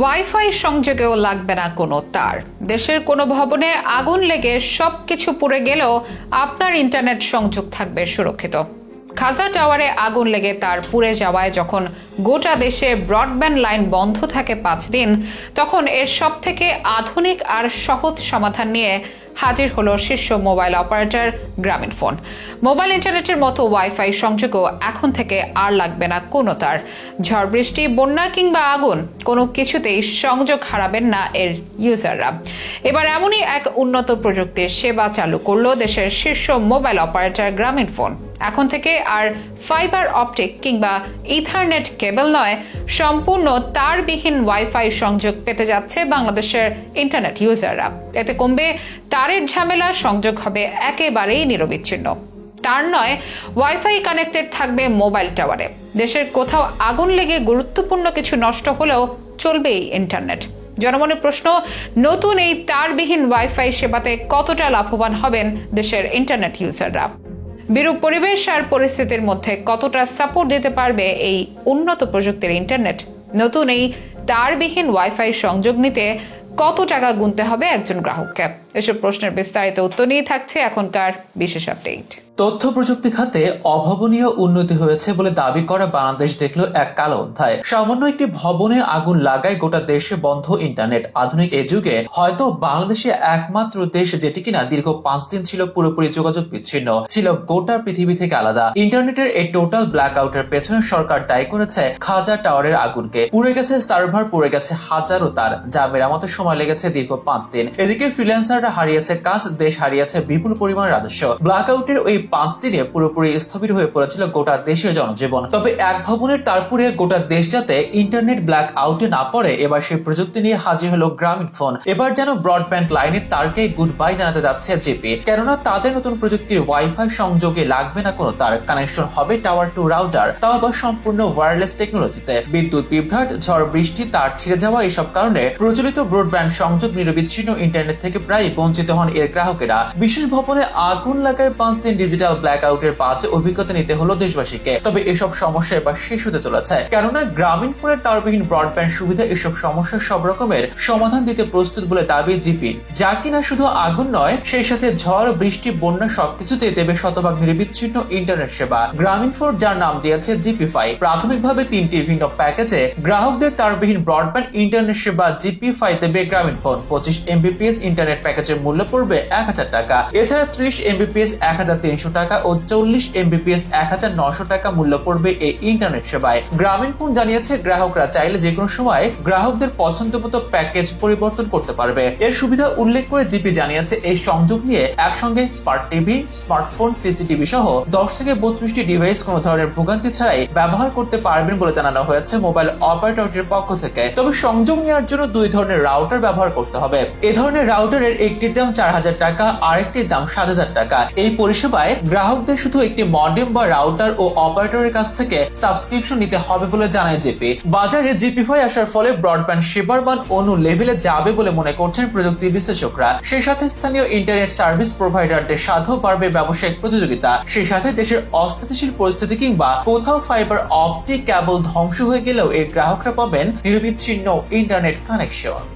Wifi সংযোগেও লাগবে না কোনো তার। দেশের কোনো ভবনে আগুন লেগে সব কিছু পুড়ে গেলেও আপনার ইন্টারনেট সংযোগ থাকবে সুরক্ষিত। খাজা টাওয়ারে আগুন লেগে তার পুড়ে যাওয়ায় যখন গোটা দেশে ব্রডব্যান্ড লাইন বন্ধ থাকে পাঁচ দিন, তখন এর সব থেকে আধুনিক আর সহজ সমাধান নিয়ে হাজির হলো শীর্ষ mobile operator Grameenphone. Mobile ইন্টারনেটের মতো ওয়াইফাই সংযোগও এখন থেকে আর লাগবে না কোনো তার। ঝড় বৃষ্টি, বন্যা কিংবা আগুন কোনো কিছুতেই সংযোগ হারাবেন না এর ইউজাররা। এবার এমনই এক উন্নত প্রযুক্তির সেবা চালু করল দেশের শীর্ষ মোবাইল অপারেটর গ্রামীণ ফোন। এখন থেকে আর ফাইবার অপটিক কিংবা ইথারনেট কেবল নয় সম্পূর্ণ তারবিহীন ওয়াইফাই সংযোগ পেতে যাচ্ছে বাংলাদেশের ইন্টারনেট ইউজাররা এতে কমবে তারের ঝামেলা, সংযোগ হবে একেবারেই নিরবিচ্ছিন্ন। তার নয় ওয়াইফাই কানেক্টেড থাকবে মোবাইল টাওয়ারে দেশের কোথাও আগুন লেগে গুরুত্বপূর্ণ কিছু নষ্ট হলেও চলবে এই ইন্টারনেট জনমনের প্রশ্ন, নতুন এই তারবিহীন ওয়াইফাই সেবাতে কতটা লাভবান হবেন দেশের ইন্টারনেট ইউজাররা বিরূপ পরিবেশ আর পরিস্থিতির মধ্যে কতটা সাপোর্ট দিতে পারবে এই উন্নত প্রযুক্তির ইন্টারনেট নতুন এই তারবিহীন ওয়াইফাই সংযোগ নিতে কত টাকা গুনতে হবে একজন গ্রাহককে? এসব প্রশ্নের বিস্তারিত উত্তর নিয়ে থাকছে এখনকার বিশেষ আপডেট তথ্য প্রযুক্তি খাতে অভাবনীয় উন্নতি হয়েছে বলে দাবি করা বাংলাদেশ দেখল এক কালো অধ্যায়। সামান্য একটি ভবনে আগুন লাগায় গোটা দেশে বন্ধ ইন্টারনেট। আধুনিক এ যুগে হয়তো বাংলাদেশে একমাত্র দেশ যেটি কিনা দীর্ঘ পাঁচ দিন ছিল পুরোপুরি যোগাযোগ বিচ্ছিন্ন, ছিল গোটা পৃথিবী থেকে আলাদা। ইন্টারনেটের এই টোটাল ব্ল্যাক আউটের পেছনে সরকার দায়ী করেছে খাজা টাওয়ারের আগুনকে। পুড়ে গেছে সার্ভার, পুড়ে গেছে হাজারো তার, যা মেরামতের সময় লেগেছে দীর্ঘ পাঁচ দিন। এদিকে ফ্রিল্যান্সাররা হারিয়েছে কাজ, দেশ হারিয়েছে বিপুল পরিমাণ রাজস্ব। ব্ল্যাক আউটের ওই পাঁচ দিনে পুরোপুরি স্থবির হয়ে পড়েছিল গোটা দেশের জনজীবন। তবে এক ভবনের তারপরে গোটা দেশ যাতে ইন্টারনেট ব্ল্যাক আউটে না পড়ে, এবার সেই প্রযুক্তি নিয়ে হাজির হলো গ্রামীণ ফোন। এবার যেন ব্রডব্যান্ড লাইনের তারকে গুড বাই জানাতে যাচ্ছে জেপি কেননা তাদের নতুন প্রযুক্তির ওয়াইফাই সংযোগে লাগবে না কোনো তার। কানেকশন হবে টাওয়ার টু রাউটার তাও আবার সম্পূর্ণ ওয়্যারলেস টেকনোলজিতে বিদ্যুৎ বিভ্রাট, ঝড় বৃষ্টি, তার ছিঁড়ে যাওয়া এসব কারণে প্রচলিত ব্রডব্যান্ড সংযোগ নিরবিচ্ছিন্ন ইন্টারনেট থেকে প্রায় বঞ্চিত হন এর গ্রাহকেরা। বিশেষ ভবনে আগুন লাগায় পাঁচ দিন ডিজিটাল ব্ল্যাক আউটের পাঁচ অভিজ্ঞতা নিতে হলো দেশবাসীকে। তবে এসব সমস্যা এবার শেষ হতে চলেছে। কেননা গ্রামীণ ফোনের তারবিহীন ব্রডব্যান্ড সুবিধা এসব সমস্যার সব রকমের সমাধান দিতে প্রস্তুত বলে দাবি জিপি। যা কিনা শুধু আগুন নয়, সেই সাথে ঝড়, বৃষ্টি, বন্যা সবকিছুতে দেবে শতভাগ নিরবিচ্ছিন্ন ইন্টারনেট সেবা। গ্রামীণ ফোর যার নাম দিয়েছে জিপি ফাই প্রাথমিকভাবে তিনটি ভিন্ন প্যাকেজে গ্রাহকদের তারবিহীন ব্রডব্যান্ড ইন্টারনেট সেবা জিপি ফাই দেবে গ্রামীণ ফোন। পঁচিশ এমবিপিএস ইন্টারনেট প্যাকেজের মূল্য পড়বে এক হাজার টাকা। এছাড়া ত্রিশ এমবিপিএস এক হাজার তিনশো টাকা ও চল্লিশ এমবিপিএস এক হাজার নশো টাকা মূল্য পড়বে এই ইন্টারনেট সেবায়। গ্রামীণ ফোন জানিয়েছে, গ্রাহকরা চাইলে যে কোনো সময় গ্রাহকদের পছন্দ মতো প্যাকেজ পরিবর্তন করতে পারবে। এর সুবিধা উল্লেখ করে জিপি জানিয়েছে, এই সংযোগ নিয়ে একসঙ্গে স্মার্ট টিভি স্মার্টফোন সিসিটিভি সহ দশ থেকে বত্রিশটি ডিভাইস কোনো ধরনের ভোগান্তি ছাড়াই ব্যবহার করতে পারবেন বলে জানানো হয়েছে মোবাইল অপারেটরটির পক্ষ থেকে। তবে সংযোগ নেওয়ার জন্য দুই ধরনের রাউটার ব্যবহার করতে হবে। এ ধরনের রাউটারের একটির দাম চার হাজার টাকা, আরেকটির দাম সাত হাজার টাকা। এই পরিষেবায় গ্রাহকদের শুধু একটি মডেম বা রাউটার ও অপারেটরের কাছ থেকে সাবস্ক্রিপশন নিতে হবে বলে জানায় জিপি বাজারে জিপিফাই আসার ফলে ব্রডব্যান্ড সেবার মান অন্য লেভেলে যাবে বলে মনে করছেন প্রযুক্তি বিশ্লেষকরা। সেই সাথে স্থানীয় ইন্টারনেট সার্ভিস প্রোভাইডারদের সাথেও বাড়বে ব্যবসায়িক প্রতিযোগিতা। সেই সাথে দেশের অস্থিতিশীল পরিস্থিতি কিংবা কোথাও ফাইবার অপটিক কেবল ধ্বংস হয়ে গেলেও এর গ্রাহকরা পাবেন নিরবিচ্ছিন্ন ইন্টারনেট কানেকশন